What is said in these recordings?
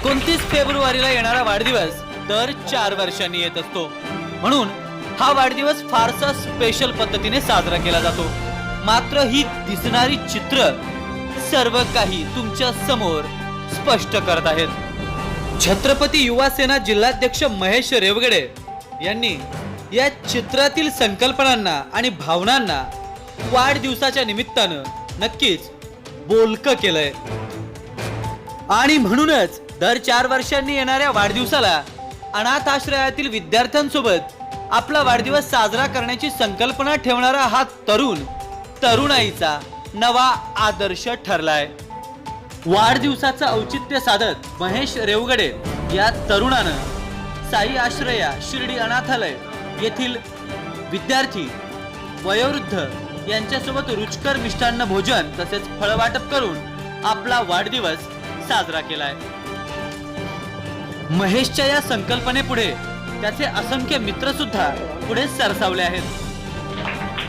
एकोणतीस फेब्रुवारीला येणारा वाढदिवस दर चार वर्षांनी येत असतो. म्हणून हा वाढदिवस फारसा स्पेशल पद्धतीने साजरा केला जातो. मात्र ही दिसणारी चित्र सर्व काही तुमच्यासमोर स्पष्ट करत आहेत. छत्रपती युवा सेना जिल्हाध्यक्ष महेश रेवगडे यांनी या चित्रातील संकल्पनांना आणि भावनांना वाढदिवसाच्या निमित्तानं नक्कीच बोलकं केलंय. आणि म्हणूनच दर चार वर्षांनी येणाऱ्या वाढदिवसाला अनाथ आश्रयातील विद्यार्थ्यांसोबत आपला वाढदिवस साजरा करण्याची संकल्पना ठेवणारा हा तरुण तरुणाईचा नवा आदर्श ठरलाय. वाढदिवसाचं औचित्य साधत महेश रेवगडे या तरुणानं साई आश्रया शिर्डी अनाथालय येथील विद्यार्थी वयोवृद्ध यांच्यासोबत रुचकर मिष्टान्न भोजन तसेच फळवाटप करून आपला वाढदिवस साजरा केलाय. महेशच्या या संकल्पनेपुढे त्याचे असंख्य मित्र सुद्धा पुढे सरसावले आहेत.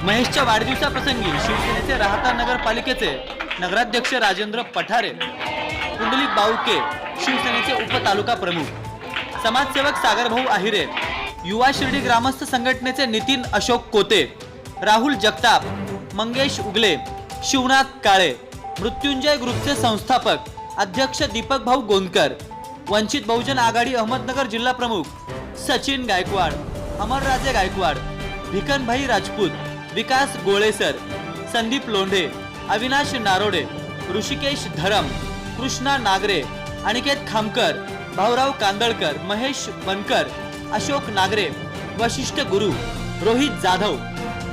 महेशच्या वाढदिवसाप्रसंगी शिवसेनेचे राहता नगरपालिकेचे नगराध्यक्ष राजेंद्र पठारे कुंडलिक बाऊके शिवसेनेचे उपतालुका प्रमुख समाजसेवक सागरभाऊ आहिरे युवा शिर्डी ग्रामस्थ संघटनेचे नितीन अशोक कोते राहुल जगताप मंगेश उगले शिवनाथ काळे मृत्युंजय ग्रुपचे संस्थापक अध्यक्ष दीपक भाऊ गोंदकर वंचित बहुजन आघाडी अहमदनगर जिल्हा प्रमुख सचिन गायकवाड अमरराजे गायकवाड भिकनभाई राजपूत विकास गोळेसर संदीप लोंढे अविनाश नारोडे ऋषिकेश धरम कृष्णा नागरे अनिकेत खामकर भाऊराव कांदळकर महेश बनकर अशोक नागरे वशिष्ठ गुरु रोहित जाधव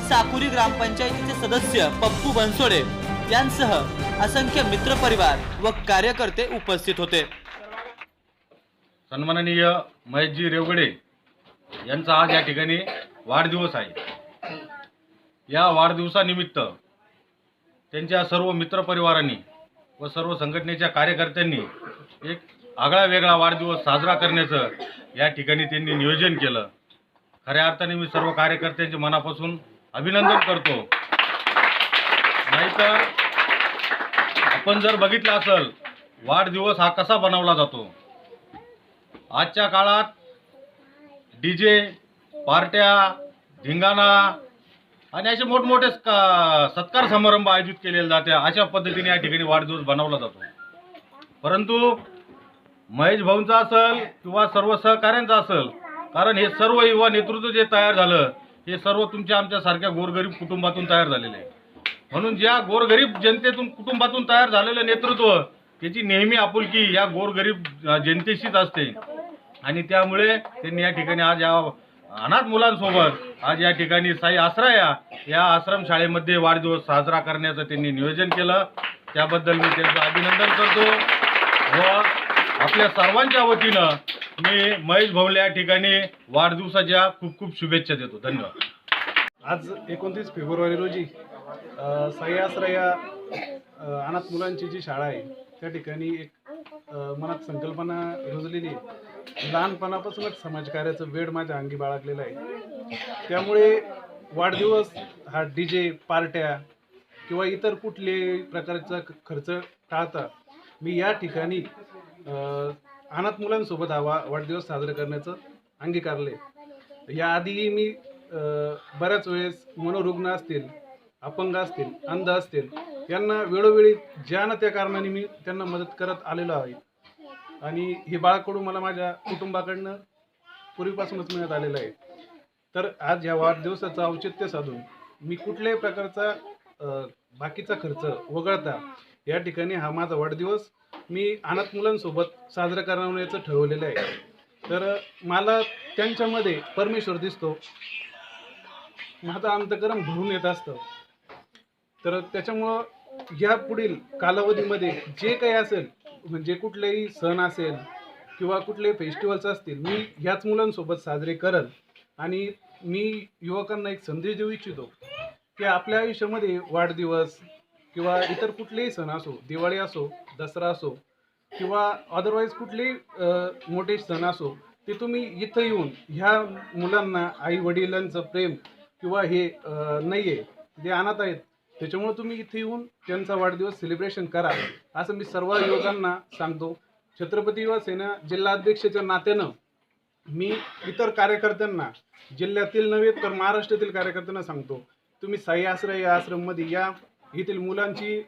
साकुरी ग्रामपंचायतीचे सदस्य पप्पू बनसोडे यांसह असंख्य मित्रपरिवार व कार्यकर्ते उपस्थित होते. सन्माननीय महेशजी रेवगडे यांचा आज या ठिकाणी वाढदिवस आहे. या वाढदिवसानिमित्त त्यांच्या सर्व मित्रपरिवारांनी व सर्व संघटनेच्या कार्यकर्त्यांनी एक आगळा वेगळा वाढदिवस साजरा करण्याचं या ठिकाणी त्यांनी नियोजन केलं. खऱ्या अर्थाने मी सर्व कार्यकर्त्यांचे मनापासून अभिनंदन करतो. नाहीतर आपण जर बघितलं असेल वाढदिवस हा कसा बनवला जातो? आजच्या काळात डी जे पार्ट्या धिंगाणा आणि असे मोठमोठे सत्कार समारंभ आयोजित केलेले जाते. अशा पद्धतीने या ठिकाणी वाढदिवस बनवला जातो. परंतु महेश भाऊंचा असेल किंवा सर्व सहकाऱ्यांचा असेल कारण हे सर्व युवा नेतृत्व जे तयार झालं हे सर्व तुमच्या आमच्या सारख्या गोरगरीब कुटुंबातून तयार झालेले आहे. म्हणून ज्या गोरगरीब जनतेतून कुटुंबातून तयार झालेलं नेतृत्व त्याची नेहमी आपुलकी या गोरगरीब जनतेशीच असते. आणि त्यामुळे त्यांनी या ठिकाणी आज या अनाथ मुलांसोबत आज या ठिकाणी साई आश्रया या आश्रम शाळेमध्ये वाढदिवस साजरा करण्याचं त्यांनी नियोजन केलं. त्याबद्दल मी त्यांचं अभिनंदन करतो व आपल्या सर्वांच्या वतीनं मी महेश भाऊला या ठिकाणी वाढदिवसाच्या खूप खूप शुभेच्छा देतो. धन्यवाद. आज एकोणतीस फेब्रुवारी रोजी साई आश्रया अनाथ मुलांची जी शाळा आहे त्या ठिकाणी एक मनात संकल्पना रुजलेली आहे. लहानपणापासूनच समाजकार्याचं वेळ माझ्या अंगी बाळगलेलं आहे. त्यामुळे वाढदिवस हा डी जे पार्ट्या किंवा इतर कुठले प्रकारचा खर्च टाळता मी या ठिकाणी अनाथ मुलांसोबत हा वा वाढदिवस साजरा करण्याचं अंगीकारले याआधीही मी बऱ्याच वेळेस मनोरुग्ण असतील अपंग असतील अंध असतील यांना वेळोवेळी ज्या ना त्या कारणाने मी त्यांना मदत करत आलेलो आहे. आणि हे बाळाकडून मला माझ्या कुटुंबाकडनं पूर्वीपासूनच मिळत आलेलं आहे. तर आज या वाढदिवसाचं औचित्य साधून मी कुठल्याही प्रकारचा बाकीचा खर्च वगळता या ठिकाणी हा माझा वाढदिवस मी अनाथ मुलांसोबत साजरा करण्याचं ठरवलेलं आहे. तर मला त्यांच्यामध्ये परमेश्वर दिसतो. माझं अंतकरण भरून येत असतं. तर त्याच्यामुळं या पुढील कालावधीमध्ये जे काही असेल म्हणजे कुठलेही सण असेल किंवा कुठले फेस्टिवल्स असतील मी ह्याच मुलांसोबत साजरे करल आणि मी युवकांना एक संदेश देऊ इच्छितो की आपल्या आयुष्यामध्ये वाढदिवस किंवा इतर कुठलेही सण असो दिवाळी असो दसरा असो किंवा अदरवाईज कुठलेही मोठे सण असो ते तुम्ही इथं येऊन ह्या मुलांना आई वडिलांचं प्रेम किंवा हे नाही आहे जे अनाथ आहेत त्याच्यामुळे तुम्ही इथे येऊन त्यांचा वाढदिवस सेलिब्रेशन करा. असं मी सर्व युवकांना सांगतो. छत्रपती युवा सेना जिल्हाध्यक्षाच्या नात्यानं मी इतर कार्यकर्त्यांना जिल्ह्यातील नव्हे तर महाराष्ट्रातील कार्यकर्त्यांना सांगतो तुम्ही साई आश्रय या आश्रममध्ये या. येथील मुलांची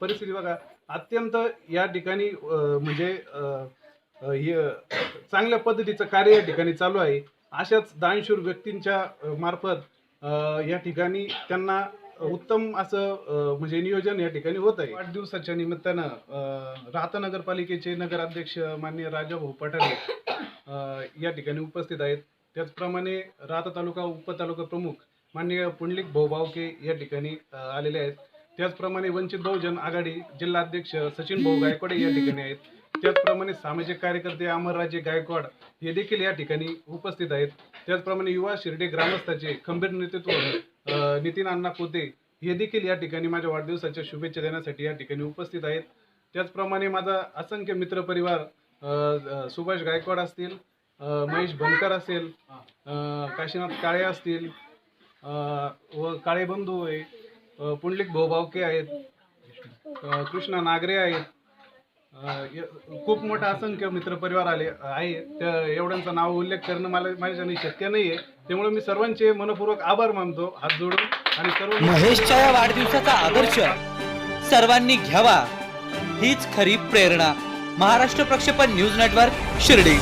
परिस्थिती बघा. अत्यंत या ठिकाणी म्हणजे चांगल्या पद्धतीचं कार्य या ठिकाणी चालू आहे. अशाच दानशूर व्यक्तींच्या मार्फत या ठिकाणी त्यांना उत्तम असं म्हणजे नियोजन या ठिकाणी होत आहे. वाढदिवसाच्या निमित्तानं राहता नगरपालिकेचे नगराध्यक्ष माननीय राजाभाऊ पठारे अ, या ठिकाणी उपस्थित आहेत. त्याचप्रमाणे राहता तालुका उपतालुका प्रमुख माननीय पुंडलिक भाऊ भावके या ठिकाणी आलेले आहेत. त्याचप्रमाणे वंचित बहुजन आघाडी जिल्हाध्यक्ष सचिन भाऊ गायकवाड या ठिकाणी आहेत. त्याचप्रमाणे सामाजिक कार्यकर्ते अमरराजे गायकवाड हे देखील या ठिकाणी उपस्थित आहेत. त्याचप्रमाणे युवा शिर्डे ग्रामस्थाचे खंबीर नेतृत्व नितीन अण्णा कोते हे देखील या ठिकाणी माझ्या वाढदिवसाच्या शुभेच्छा देण्यासाठी या ठिकाणी उपस्थित आहेत. त्याचप्रमाणे माझा असंख्य मित्रपरिवार सुभाष गायकवाड असतील महेश बनकर असेल काशीनाथ काळे असतील व काळे बंधू आहे पुंडलिक भाऊ आहेत कृष्णा नागरे आहेत खूप मोठा असंख्य मित्रपरिवार आले आहे. त्या एवढ्यांचा नाव उल्लेख करणं मला माझ्याने शक्य नाही आहे त्यामुळे मी सर्वांचे मनपूर्वक आभार मानतो हात जोडून. आणि सर्व महेशच्या या वाढदिवसाचा आदर्श सर्वांनी घ्यावा. हीच खरी प्रेरणा. महाराष्ट्र प्रक्षेपण न्यूज नेटवर्क शिर्डी.